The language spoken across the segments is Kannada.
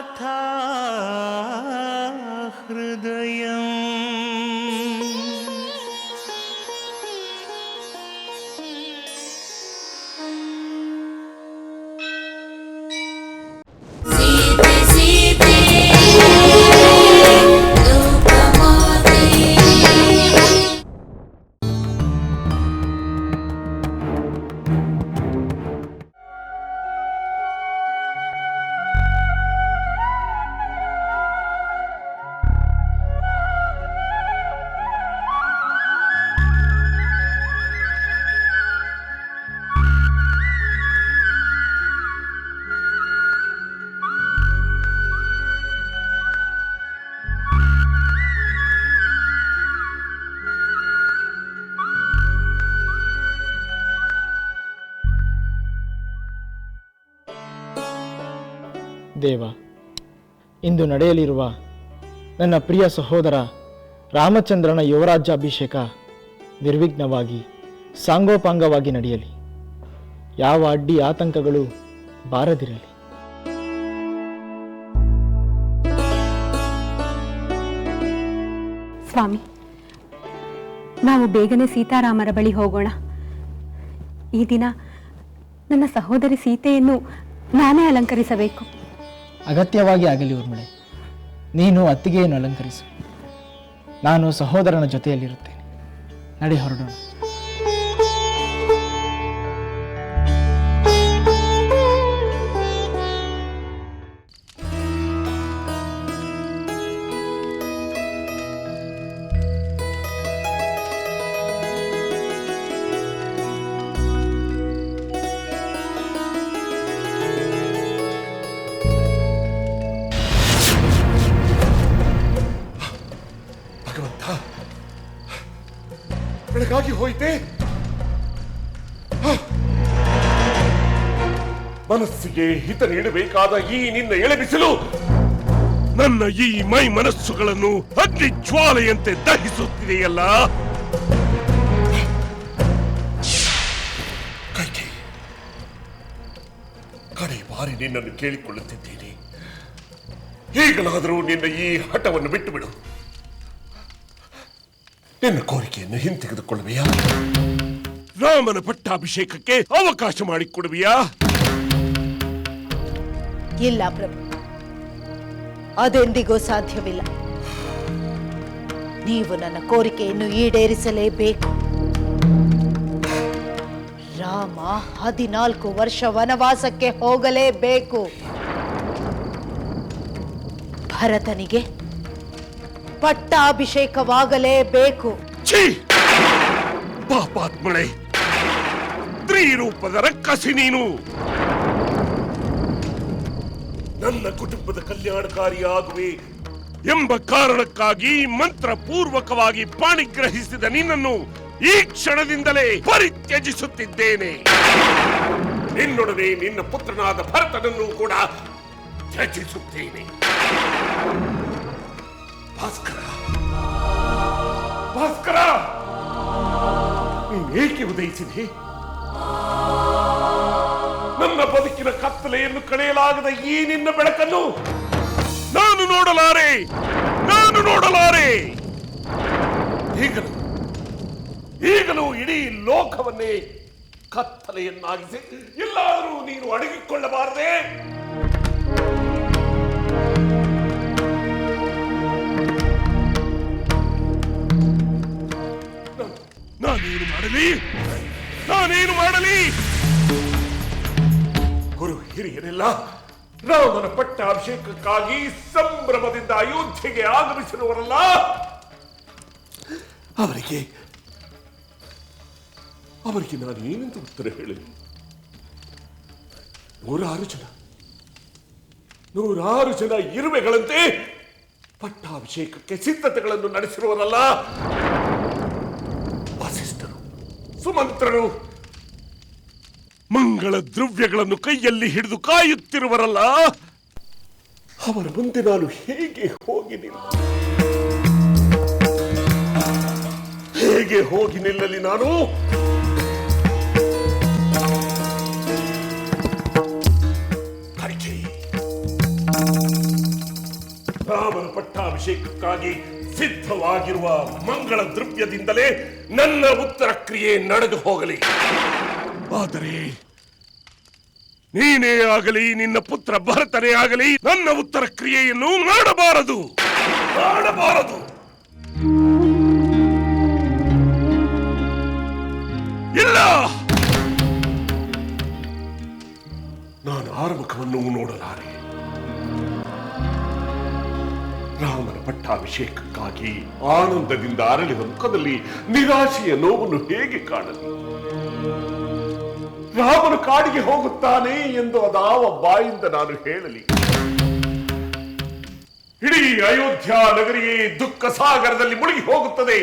কথা ದೇವ, ಇಂದು ನಡೆಯಲಿರುವ ನನ್ನ ಪ್ರಿಯ ಸಹೋದರ ರಾಮಚಂದ್ರನ ಯುವರಾಜ್ಯಾಭಿಷೇಕ ನಿರ್ವಿಘ್ನವಾಗಿ, ಸಾಂಗೋಪಾಂಗವಾಗಿ ನಡೆಯಲಿ. ಯಾವ ಅಡ್ಡಿ ಆತಂಕಗಳು ಬಾರದಿರಲಿ. ಸ್ವಾಮಿ, ನಾವು ಬೇಗನೆ ಸೀತಾರಾಮರ ಬಳಿ ಹೋಗೋಣ. ಈ ದಿನ ನನ್ನ ಸಹೋದರಿ ಸೀತೆಯನ್ನು ನಾನೇ ಅಲಂಕರಿಸಬೇಕು. ಅಗತ್ಯವಾಗಿ ಆಗಲಿ ಊರ್ಮಿಳೆ ನೀನು ಅತ್ತಿಗೆಯನ್ನು ಅಲಂಕರಿಸು. ನಾನು ಸಹೋದರನ ಜೊತೆಯಲ್ಲಿರುತ್ತೇನೆ. ನಡೆ ಹೊರಡೋಣ. ಮನಸ್ಸಿಗೆ ಹಿತ ನೀಡಬೇಕಾದ ಈ ನಿನ್ನ ಎಳೆಬಿಸಲು, ನನ್ನ ಈ ಮೈ ಮನಸ್ಸುಗಳನ್ನು ಅಗ್ನಿ ಜ್ವಾಲೆಯಂತೆ ದಹಿಸುತ್ತಿದೆಯಲ್ಲ? ಕೈಕಿ ಕಡೆ ಬಾರಿ ನಿನ್ನನ್ನು ಕೇಳಿಕೊಳ್ಳುತ್ತಿದ್ದೀನಿ. ಈಗಲಾದರೂ ನಿನ್ನ ಈ ಹಠವನ್ನು ಬಿಟ್ಟು ಬಿಡು ನಿನ್ನ ಕೋರಿಕೆಯನ್ನು ಹಿಂತೆಗೆದುಕೊಳ್ಳುವೆಯಾ? ರಾಮನ ಪಟ್ಟಾಭಿಷೇಕಕ್ಕೆ ಅವಕಾಶ ಮಾಡಿಕೊಡುವೆಯಾ? ಇಲ್ಲ ಪ್ರಭು. ಅದೆಂದಿಗೂ ಸಾಧ್ಯವಿಲ್ಲ. ನೀವು ನನ್ನ ಕೋರಿಕೆಯನ್ನು ಈಡೇರಿಸಲೇಬೇಕು. ರಾಮ ಹದಿನಾಲ್ಕು ವರ್ಷ ವನವಾಸಕ್ಕೆ ಹೋಗಲೇಬೇಕು. ಭರತನಿಗೆ ಪಟ್ಟಾಭಿಷೇಕವಾಗಲೇಬೇಕು. ಪಾಪಾತ್ಮಳೆ ರೂಪದ ರಕ್ಕಸಿ ನೀನು. ನನ್ನ ಕುಟುಂಬದ ಕಲ್ಯಾಣಕಾರಿಯಾಗುವೆ ಎಂಬ ಕಾರಣಕ್ಕಾಗಿ ಮಂತ್ರ ಪೂರ್ವಕವಾಗಿ ಪಾಣಿಗ್ರಹಿಸಿದ ನಿನ್ನನ್ನು ಈ ಕ್ಷಣದಿಂದಲೇ ಪರಿತ್ಯಜಿಸುತ್ತಿದ್ದೇನೆ. ನಿನ್ನೊಡನೆ ನಿನ್ನ ಪುತ್ರನಾದ ಭರತನನ್ನು ಕೂಡ ತ್ಯಜಿಸುತ್ತೇನೆ. ಭಾಸ್ಕರ. ಭಾಸ್ಕರ! ಏಕೆ ಉದಯಿಸಿದೆ? ನನ್ನ ಬದುಕಿನ ಕತ್ತಲೆಯನ್ನು ಕಳೆಯಲಾಗದ ಈ ನಿನ್ನ ಬೆಳಕನ್ನು ನಾನು ನೋಡಲಾರೆ ನಾನು ನೋಡಲಾರೆ. ಈಗಲೂ ಈಗಲೂ ಇಡೀ ಲೋಕವನ್ನೇ ಕತ್ತಲೆಯನ್ನಾಗಿಸಿ ಎಲ್ಲಾದರೂ ನೀನು ಅಡಗಿಕೊಳ್ಳಬಾರದೆ. ನಾನೇನು ಮಾಡಲಿ? ನಾನೇನು ಮಾಡಲಿ? ಗುರು ರಾವಣನ ಪಟ್ಟ ಅಭಿಷೇಕಕ್ಕಾಗಿ ಸಂಭ್ರಮದಿಂದ ಅಯೋಧ್ಯೆಗೆ ಆಗಮಿಸಿರುವರಲ್ಲ ಅವರಿಗೆ ಅವರಿಗೆ ನಾನು ಏನೆಂದು ಉತ್ತರ ಹೇಳಿ? ನೂರಾರು ಜನ ನೂರಾರು ಜನ ಇರುವೆಗಳಂತೆ ಪಟ್ಟಾಭಿಷೇಕಕ್ಕೆ ಸಿದ್ಧತೆಗಳನ್ನು ನಡೆಸಿರುವರಲ್ಲ ವಸಿಷ್ಠರು, ಸುಮಂತ್ರರು ಮಂಗಳ ದ್ರವ್ಯಗಳನ್ನು ಕೈಯಲ್ಲಿ ಹಿಡಿದು ಕಾಯುತ್ತಿರುವರಲ್ಲ? ಅವರ ಮುಂದೆ ನಾನು ಹೇಗೆ ಹೋಗಿ ಹೇಗೆ ಹೋಗಿ ನಿಲ್ಲಲಿ ನಾನು? ರಾಮನ ಪಟ್ಟಾಭಿಷೇಕಕ್ಕಾಗಿ ಸಿದ್ಧವಾಗಿರುವ ಮಂಗಳ ದ್ರವ್ಯದಿಂದಲೇ ನನ್ನ ಉತ್ತರ ಕ್ರಿಯೆ ನಡೆದು ಹೋಗಲಿ. ಆದರೆ ನೀನೇ ಆಗಲಿ, ನಿನ್ನ ಪುತ್ರ ಭರತನೇ ಆಗಲಿ, ನನ್ನ ಉತ್ತರ ಕ್ರಿಯೆಯನ್ನು ಮಾಡಬಾರದು. ಮಾಡಬಾರದು. ಇಲ್ಲ. ನಾನು ಆರಮುಖವನ್ನು ನೋಡಲಾರೆ. ರಾಮನ ಪಟ್ಟಾಭಿಷೇಕಕ್ಕಾಗಿ ಆನಂದದಿಂದ ಅರಳಿದ ಮುಖದಲ್ಲಿ ನಿರಾಶೆಯ ನೋವನ್ನು ಹೇಗೆ ಕಾಣಲಿ? ರಾಮನು ಕಾಡಿಗೆ ಹೋಗುತ್ತಾನೆ ಎಂದು ಅದಾವ ಬಾಯಿಂದ ನಾನು ಹೇಳಲಿ. ಇಡೀ ಅಯೋಧ್ಯ ನಗರಿಯೇ ದುಃಖ ಸಾಗರದಲ್ಲಿ ಮುಳುಗಿ ಹೋಗುತ್ತದೆ.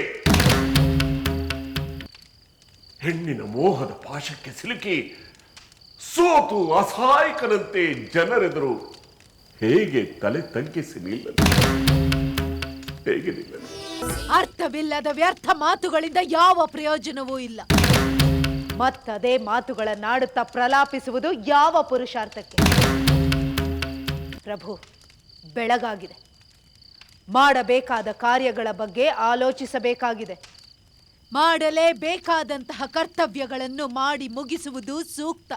ಹೆಣ್ಣಿನ ಮೋಹದ ಪಾಶಕ್ಕೆ ಸಿಲುಕಿ ಸೋತು ಅಸಹಾಯಕನಂತೆ ಜನರೆದುರು ಹೇಗೆ ತಲೆ ತಗ್ಗಿಸಿ ನಿಲ್ಲಲಿ? ಹೇಗೆ ಅರ್ಥವಿಲ್ಲದ ವ್ಯರ್ಥ ಮಾತುಗಳಿಂದ ಯಾವ ಪ್ರಯೋಜನವೂ ಇಲ್ಲ. ಮತ್ತದೇ ಮಾತುಗಳನ್ನಾಡುತ್ತಾ ಪ್ರಲಾಪಿಸುವುದು ಯಾವ ಪುರುಷಾರ್ಥಕ್ಕೆ? ಪ್ರಭು, ಬೆಳಗಾಗಿದೆ. ಮಾಡಬೇಕಾದ ಕಾರ್ಯಗಳ ಬಗ್ಗೆ ಆಲೋಚಿಸಬೇಕಾಗಿದೆ. ಮಾಡಲೇಬೇಕಾದಂತಹ ಕರ್ತವ್ಯಗಳನ್ನು ಮಾಡಿ ಮುಗಿಸುವುದು ಸೂಕ್ತ.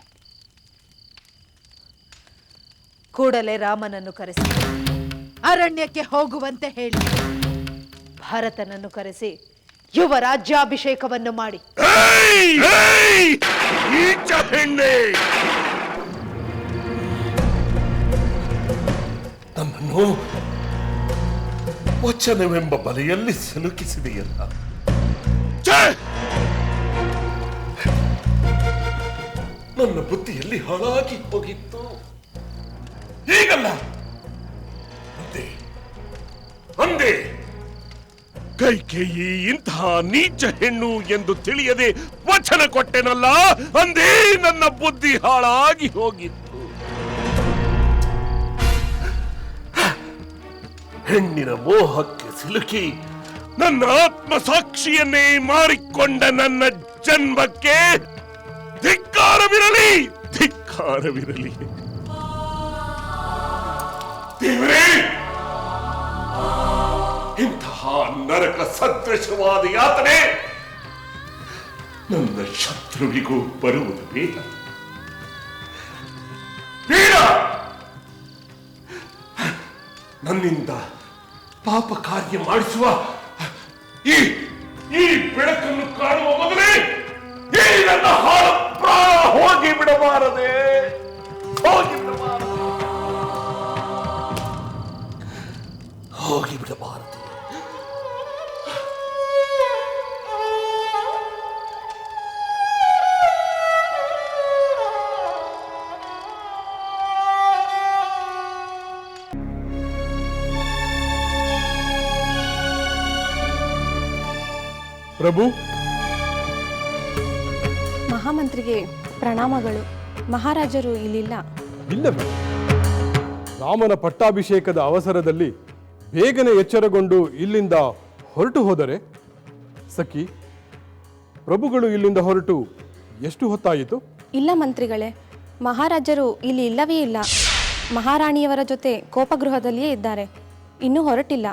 ಕೂಡಲೇ ರಾಮನನ್ನು ಕರೆಸಿ. ಅರಣ್ಯಕ್ಕೆ ಹೋಗುವಂತೆ ಹೇಳಿ. ಭರತನನ್ನು ಕರೆಸಿ. ಯುವ ರಾಜ್ಯಾಭಿಷೇಕವನ್ನು ಮಾಡಿ. ನನ್ನನ್ನು ವಚನವೆಂಬ ಬಲೆಯಲ್ಲಿ ಸಿಲುಕಿಸಿದೆಯಲ್ಲ. ನನ್ನ ಬುದ್ಧಿಯಲ್ಲಿ ಹಾಳಾಗಿ ಹೋಗಿತ್ತು. ಹೀಗಲ್ಲ. ಅಂದೆ. ಅಂದೆ. ಕೈಕೇಯಿ ಇಂತಹ ನೀಚ ಹೆಣ್ಣು ಎಂದು ತಿಳಿಯದೆ ವಚನ ಕೊಟ್ಟೆನಲ್ಲ, ಅಂದೇ ನನ್ನ ಬುದ್ಧಿ ಹಾಳಾಗಿ ಹೋಗಿತ್ತು. ಹೆಣ್ಣಿನ ಮೋಹಕ್ಕೆ ಸಿಲುಕಿ ನನ್ನ ಆತ್ಮ ಸಾಕ್ಷಿಯನ್ನೇ ಮಾರಿಕೊಂಡ ನನ್ನ ಜನ್ಮಕ್ಕೆ ಧಿಕ್ಕಾರವಿರಲಿ ಧಿಕ್ಕಾರವಿರಲಿ. ದೇವರೇ! ಇಂತಹ ನರಕ ಸದೃಶವಾದ ಯಾತನೆ ನನ್ನ ಶತ್ರುವಿಗೂ ಬರುವುದು ಬೇಡ. ಬೇಡ! ನನ್ನಿಂದ ಪಾಪ ಕಾರ್ಯ ಮಾಡಿಸುವ ಈ ಈ ಬೆಳಕನ್ನು ಕಾಣುವ ಮೊದಲೇ ಈ ನನ್ನ ಹಾಳು ಪ್ರಾಣ ಹೋಗಿ ಬಿಡಬಾರದೆ ಪ್ರಭು. ಮಹಾಮಂತ್ರಿಗೆ ಪ್ರಣಾಮಗಳು. ಮಹಾರಾಜರು ಇಲ್ಲಿಲ್ಲ. ಇಲ್ಲವೇ ರಾಮನ ಪಟ್ಟಾಭಿಷೇಕದ ಅವಸರದಲ್ಲಿ ಬೇಗನೆ ಎಚ್ಚರಗೊಂಡು ಇಲ್ಲಿಂದ ಹೊರಟು ಹೋದರೆ ಸಖಿ ಪ್ರಭುಗಳು ಇಲ್ಲಿಂದ ಹೊರಟು ಎಷ್ಟು ಹೊತ್ತಾಯಿತು? ಇಲ್ಲ ಮಂತ್ರಿಗಳೇ ಮಹಾರಾಜರು ಇಲ್ಲಿ ಇಲ್ಲವೇ ಇಲ್ಲ. ಮಹಾರಾಣಿಯವರ ಜೊತೆ ಕೋಪಗೃಹದಲ್ಲಿಯೇ ಇದ್ದಾರೆ. ಇನ್ನೂ ಹೊರಟಿಲ್ಲ.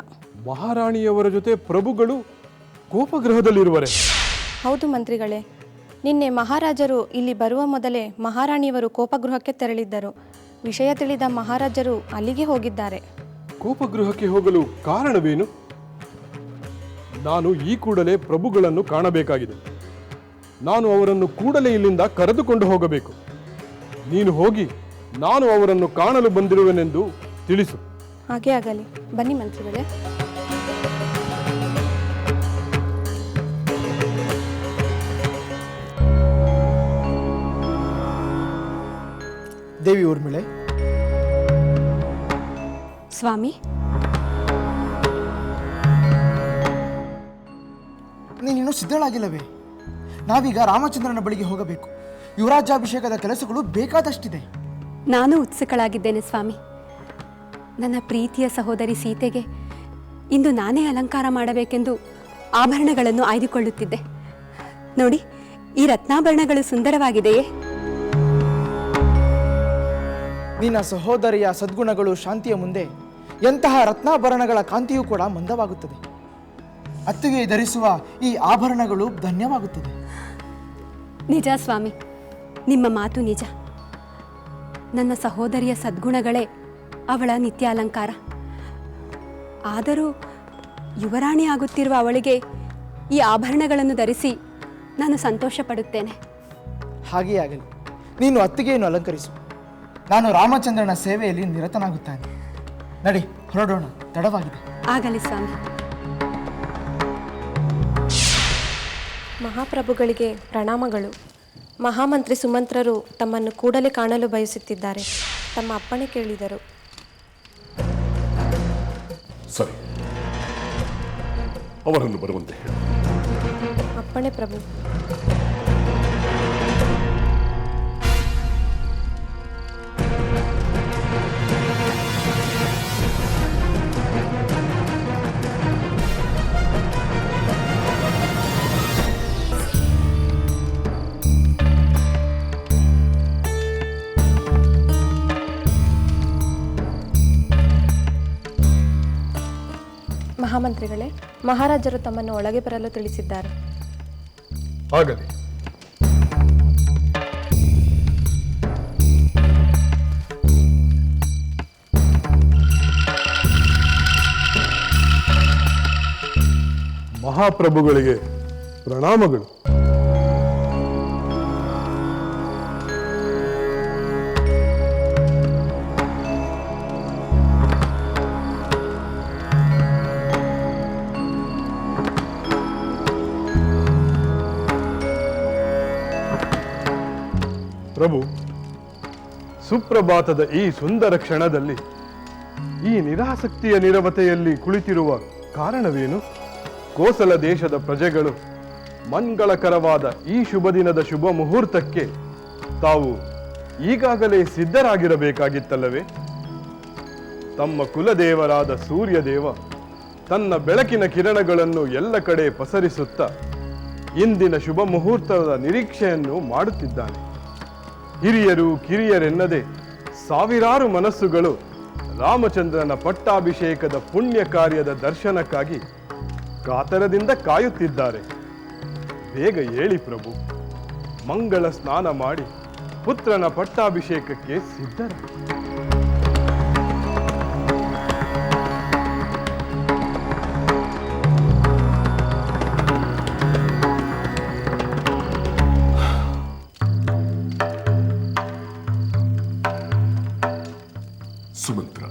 ಮಹಾರಾಣಿಯವರ ಜೊತೆ ಪ್ರಭುಗಳು ಕೋಪಗೃಹದಲ್ಲಿರುವರೆ. ಹೌದು ಮಂತ್ರಿಗಳೇ ನಿನ್ನೆ ಮಹಾರಾಜರು ಇಲ್ಲಿ ಬರುವ ಮೊದಲೇ ಮಹಾರಾಣಿಯವರು ಕೋಪಗೃಹಕ್ಕೆ ತೆರಳಿದ್ದರು. ವಿಷಯ ತಿಳಿದ ಮಹಾರಾಜರು ಅಲ್ಲಿಗೆ ಹೋಗಿದ್ದಾರೆ. ಕೋಪಗೃಹಕ್ಕೆ ಹೋಗಲು ಕಾರಣವೇನು? ನಾನು ಈ ಕೂಡಲೇ ಪ್ರಭುಗಳನ್ನು ಕಾಣಬೇಕಾಗಿದೆ. ನಾನು ಅವರನ್ನು ಕೂಡಲೇ ಇಲ್ಲಿಂದ ಕರೆದುಕೊಂಡು ಹೋಗಬೇಕು. ನೀನು ಹೋಗಿ ನಾನು ಅವರನ್ನು ಕಾಣಲು ಬಂದಿರುವೆನೆಂದು ತಿಳಿಸು. ಹಾಗೆ ಆಗಲಿ. ಬನ್ನಿ ಮಂತ್ರಿಗಳೇ. ದೇವಿ ಊರ್ಮಿಳೆ ಸ್ವಾಮಿ. ನೀನಿನ್ನೂ ಸಿದ್ಧಳಾಗಿಲ್ಲವೇ? ನಾವೀಗ ರಾಮಚಂದ್ರನ ಬಳಿಗೆ ಹೋಗಬೇಕು. ಯುವರಾಜ್ಯಾಭಿಷೇಕದ ಕೆಲಸಗಳು ಬೇಕಾದಷ್ಟಿದೆ. ನಾನು ಉತ್ಸುಕಳಾಗಿದ್ದೇನೆ ಸ್ವಾಮಿ. ನನ್ನ ಪ್ರೀತಿಯ ಸಹೋದರಿ ಸೀತೆಗೆ ಇಂದು ನಾನೇ ಅಲಂಕಾರ ಮಾಡಬೇಕೆಂದು ಆಭರಣಗಳನ್ನು ಆಯ್ದುಕೊಳ್ಳುತ್ತಿದ್ದೆ. ನೋಡಿ ಈ ರತ್ನಾಭರಣಗಳು ಸುಂದರವಾಗಿದೆಯೇ? ನಿನ್ನ ಸಹೋದರಿಯ ಸದ್ಗುಣಗಳು ಶಾಂತಿಯ ಮುಂದೆ ಎಂತಹ ರತ್ನಾಭರಣಗಳ ಕಾಂತಿಯೂ ಕೂಡ ಮಂದವಾಗುತ್ತದೆ. ಅತ್ತಿಗೆ ಧರಿಸುವ ಈ ಆಭರಣಗಳು ಧನ್ಯವಾಗುತ್ತದೆ. ನಿಜ ಸ್ವಾಮಿ ನಿಮ್ಮ ಮಾತು ನಿಜ. ನನ್ನ ಸಹೋದರಿಯ ಸದ್ಗುಣಗಳೇ ಅವಳ ನಿತ್ಯ ಅಲಂಕಾರ ಆದರೂ ಯುವರಾಣಿ ಆಗುತ್ತಿರುವ ಅವಳಿಗೆ ಈ ಆಭರಣಗಳನ್ನು ಧರಿಸಿ ನಾನು ಸಂತೋಷ ಪಡುತ್ತೇನೆ ಹಾಗೆಯೇ ಆಗಲಿ ನೀನು ಅತ್ತಿಗೆಯನ್ನು ಅಲಂಕರಿಸು. ನಾನು ರಾಮಚಂದ್ರನ ಸೇವೆಯಲ್ಲಿ ನಿರತನಾಗುತ್ತಾನೆ. ನಡಿ ಹೊರಡೋಣ. ತಡವಾಗಿದೆ. ಆಗಲಿ ಸ್ವಾಮಿ. ಮಹಾಪ್ರಭುಗಳಿಗೆ ಪ್ರಣಾಮಗಳು. ಮಹಾಮಂತ್ರಿ ಸುಮಂತ್ರರು ತಮ್ಮನ್ನು ಕೂಡಲೇ ಕಾಣಲು ಬಯಸುತ್ತಿದ್ದಾರೆ. ತಮ್ಮ ಅಪ್ಪಣೆ ಕೇಳಿದರು. ಸರಿ. ಅವರನ್ನು ಬರುವಂತೆ ಅಪ್ಪಣೆ ಪ್ರಭು. ಮಹಾಮಂತ್ರಿಗಳೇ ಮಹಾರಾಜರು ತಮ್ಮನ್ನು ಒಳಗೆ ಬರಲು ತಿಳಿಸಿದ್ದಾರೆ. ಮಹಾಪ್ರಭುಗಳಿಗೆ ಪ್ರಣಾಮಗಳು. ಪ್ರಭು, ಸುಪ್ರಭಾತದ ಈ ಸುಂದರ ಕ್ಷಣದಲ್ಲಿ ಈ ನಿರಾಸಕ್ತಿಯ ನಿರವತೆಯಲ್ಲಿ ಕುಳಿತಿರುವ ಕಾರಣವೇನು? ಕೋಸಲ ದೇಶದ ಪ್ರಜೆಗಳು ಮಂಗಳಕರವಾದ ಈ ಶುಭ ದಿನದ ಶುಭ ಮುಹೂರ್ತಕ್ಕೆ ತಾವು ಈಗಾಗಲೇ ಸಿದ್ಧರಾಗಿರಬೇಕಾಗಿತ್ತಲ್ಲವೇ? ತಮ್ಮ ಕುಲದೇವರಾದ ಸೂರ್ಯದೇವ ತನ್ನ ಬೆಳಕಿನ ಕಿರಣಗಳನ್ನು ಎಲ್ಲ ಕಡೆ ಪಸರಿಸುತ್ತಾ ಇಂದಿನ ಶುಭ ಮುಹೂರ್ತದ ನಿರೀಕ್ಷೆಯನ್ನು ಮಾಡುತ್ತಿದ್ದಾನೆ. ಹಿರಿಯರು ಕಿರಿಯರೆನ್ನದೆ ಸಾವಿರಾರು ಮನಸ್ಸುಗಳು ರಾಮಚಂದ್ರನ ಪಟ್ಟಾಭಿಷೇಕದ ಪುಣ್ಯ ಕಾರ್ಯದ ದರ್ಶನಕ್ಕಾಗಿ ಕಾತರದಿಂದ ಕಾಯುತ್ತಿದ್ದಾರೆ. ಬೇಗ ಹೇಳಿ ಪ್ರಭು. ಮಂಗಳ ಸ್ನಾನ ಮಾಡಿ ಪುತ್ರನ ಪಟ್ಟಾಭಿಷೇಕಕ್ಕೆ ಸಿದ್ಧರ ಸುಮಂತ್ರ,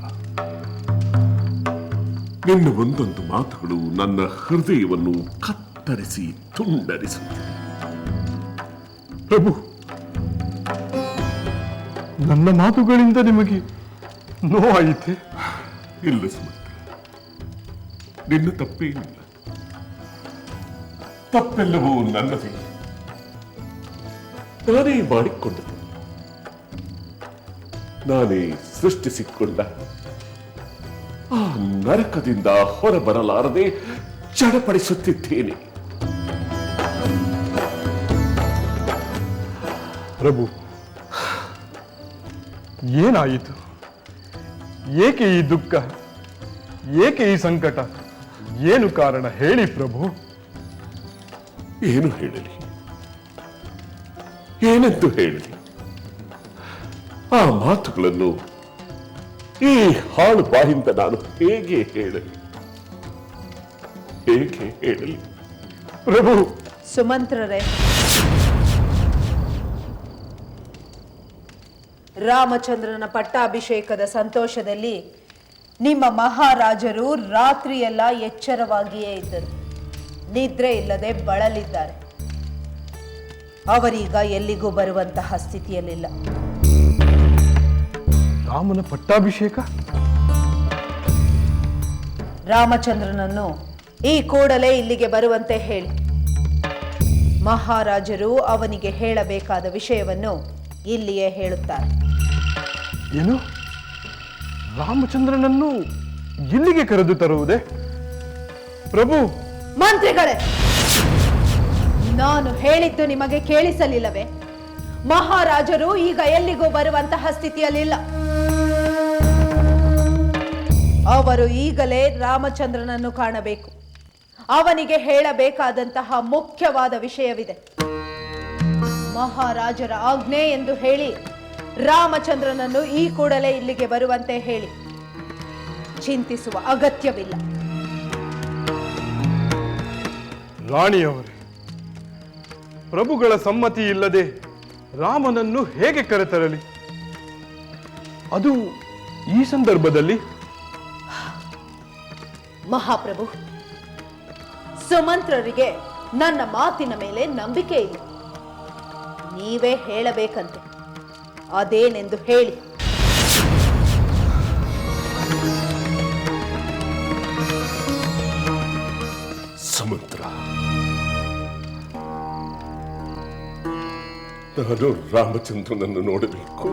ನಿನ್ನ ಒಂದೊಂದು ಮಾತುಗಳು ನನ್ನ ಹೃದಯವನ್ನು ಕತ್ತರಿಸಿ ತುಂಡರಿಸುತ್ತಿದೆ ಪ್ರಭು, ನನ್ನ ಮಾತುಗಳಿಂದ ನಿಮಗೆ ನೋವಾಯಿತೆ? ಇಲ್ಲ ಸುಮಂತ್ರ, ನಿನ್ನ ತಪ್ಪೇನಿಲ್ಲ ತಪ್ಪೆಲ್ಲವೂ ನನ್ನದೇ. ನಾನೇ ಮಾಡಿಕೊಂಡದ್ದು. ನಾನೇ ಸೃಷ್ಟಿಸಿಕೊಂಡ. ಆ ನರಕದಿಂದ ಹೊರಬರಲಾರದೆ ಚಡಪಡಿಸುತ್ತಿದ್ದೇನೆ. ಪ್ರಭು ಏನಾಯಿತು? ಏಕೆ ಈ ದುಃಖ? ಏಕೆ ಈ ಸಂಕಟ? ಏನು ಕಾರಣ? ಹೇಳಿ ಪ್ರಭು. ಏನು ಹೇಳಲಿ? ಏನೆಂದು ಹೇಳಲಿ? ಆ ಮಾತುಗಳನ್ನು ಈ ಹಾಳು ಬಾಯಿಂದ ನಾನು ಹೇಗೆ ಹೇಳಲಿ ಹೇಗೆ ಹೇಳಲಿ ಪ್ರಭು! ಸುಮಂತ್ರರೇ, ರಾಮಚಂದ್ರನ ಪಟ್ಟಾಭಿಷೇಕದ ಸಂತೋಷದಲ್ಲಿ ನಿಮ್ಮ ಮಹಾರಾಜರು ರಾತ್ರಿಯೆಲ್ಲ ಎಚ್ಚರವಾಗಿಯೇ ಇದ್ದರು. ನಿದ್ರೆ ಇಲ್ಲದೆ ಬಳಲಿದ್ದಾರೆ. ಅವರೀಗ ಎಲ್ಲಿಗೂ ಬರುವಂತಹ ಸ್ಥಿತಿಯಲ್ಲಿಲ್ಲ. ರಾಮನ ಪಟ್ಟಾಭಿಷೇಕ? ರಾಮಚಂದ್ರನನ್ನು ಈ ಕೂಡಲೇ ಇಲ್ಲಿಗೆ ಬರುವಂತೆ ಹೇಳಿ. ಮಹಾರಾಜರು ಅವನಿಗೆ ಹೇಳಬೇಕಾದ ವಿಷಯವನ್ನು ಇಲ್ಲಿಯೇ ಹೇಳುತ್ತಾರೆ. ಏನು? ರಾಮಚಂದ್ರನನ್ನು ಇಲ್ಲಿಗೆ ಕರೆದು ತರುವುದೇ? ಪ್ರಭು! ಮಂತ್ರಿಗಳೇ! ನಾನು ಹೇಳಿದ್ದು ನಿಮಗೆ ಕೇಳಿಸಲಿಲ್ಲವೇ? ಮಹಾರಾಜರು ಈಗ ಎಲ್ಲಿಗೂ ಬರುವಂತಹ ಸ್ಥಿತಿಯಲ್ಲಿಲ್ಲ. ಅವರು ಈಗಲೇ ರಾಮಚಂದ್ರನನ್ನು ಕಾಣಬೇಕು. ಅವನಿಗೆ ಹೇಳಬೇಕಾದಂತಹ ಮುಖ್ಯವಾದ ವಿಷಯವಿದೆ. ಮಹಾರಾಜರ ಆಜ್ಞೆ ಎಂದು ಹೇಳಿ ರಾಮಚಂದ್ರನನ್ನು ಈ ಕೂಡಲೇ ಇಲ್ಲಿಗೆ ಬರುವಂತೆ ಹೇಳಿ. ಚಿಂತಿಸುವ ಅಗತ್ಯವಿಲ್ಲ. ರಾಣಿಯವರೇ ಪ್ರಭುಗಳ ಸಮ್ಮತಿ ಇಲ್ಲದೆ ರಾಮನನ್ನು ಹೇಗೆ ಕರೆತರಲಿ? ಅದು ಈ ಸಂದರ್ಭದಲ್ಲಿ ಮಹಾಪ್ರಭು, ಸುಮಂತ್ರರಿಗೆ ನನ್ನ ಮಾತಿನ ಮೇಲೆ ನಂಬಿಕೆ ಇದೆ. ನೀವೇ ಹೇಳಬೇಕಂತೆ. ಅದೇನೆಂದು ಹೇಳಿ. ಸುಮಂತ್ರ, ನಾನು ರಾಮಚಂದ್ರನನ್ನು ನೋಡಬೇಕು.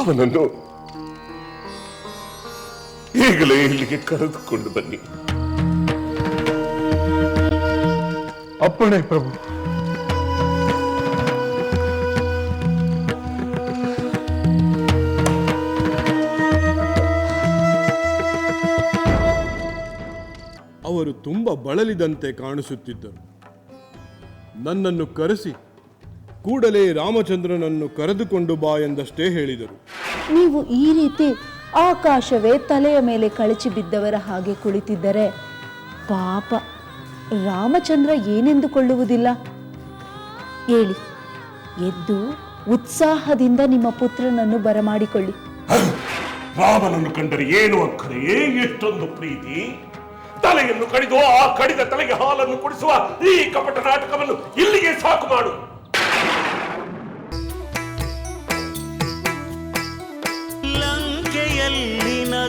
ಅವನನ್ನು ಈಗಲೇ ಇಲ್ಲಿಗೆ ಕರೆದುಕೊಂಡು ಬನ್ನಿ. ಅಪ್ಪಣೆ ಪ್ರಭು. ಅವರು ತುಂಬ ಬಳಲಿದಂತೆ ಕಾಣಿಸುತ್ತಿದ್ದರು. ನನ್ನನ್ನು ಕರೆಸಿ ಕೂಡಲೇ ರಾಮಚಂದ್ರನನ್ನು ಕರೆದುಕೊಂಡು ಬಾ ಎಂದಷ್ಟೇ ಹೇಳಿದರು. ನೀವು ಈ ರೀತಿ ಆಕಾಶವೇ ತಲೆಯ ಮೇಲೆ ಕಳಚಿ ಬಿದ್ದವರ ಹಾಗೆ ಕುಳಿತಿದ್ದರೆ ಪಾಪ, ರಾಮಚಂದ್ರ ಏನೆಂದುಕೊಳ್ಳುವುದಿಲ್ಲ? ಹೇಳಿ, ಎದ್ದು ಉತ್ಸಾಹದಿಂದ ನಿಮ್ಮ ಪುತ್ರನನ್ನು ಬರಮಾಡಿಕೊಳ್ಳಿ. ರಾಮನನ್ನು ಕಂಡರೆ ಏನು ಅಕ್ಕರೆ ಎಷ್ಟೊಂದು ಪ್ರೀತಿ. ತಲೆಯನ್ನು ಕಡಿದು ಆ ಕಡಿದ ತಲೆಗೆ ಹಾಲನ್ನು ಕುಡಿಸುವ ಈ ಕಪಟ ನಾಟಕವನ್ನು ಇಲ್ಲಿಗೆ ಸಾಕು ಮಾಡು.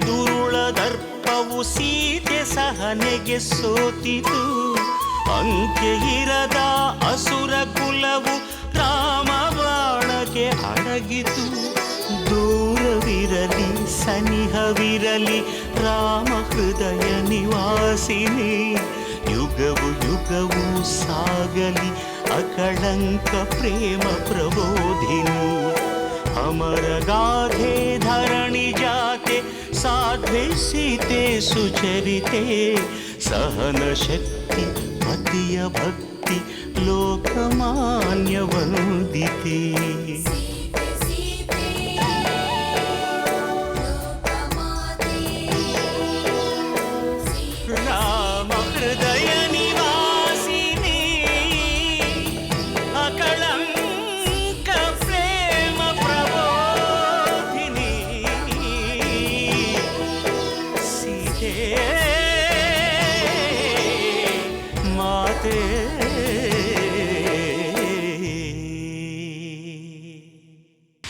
ದುರುಳ ದರ್ಪವು ಸೀತೆ ಸಹನೆಗೆ ಸೋತಿತು. ಅಂಕೆ ಇರದ ಅಸುರ ಕುಲವು ರಾಮ ಅಡಗಿತು. ದೂರವಿರಲಿ, ಸನಿಹವಿರಲಿ, ರಾಮ ಹೃದಯ ನಿವಾಸಿನಿ. ಯುಗವು ಯುಗವು ಸಾಗಲಿ, ಅಕಳಂಕ ಪ್ರೇಮ ಪ್ರಬೋಧಿನಿ. ಅಮರ ಗಾಧೆ ಧರಣಿ ಜಾತೆ साधिते साध्वीसीते सुचरिते सहनशक्ति मदीयभक्ति लोकमान्यवन्दिते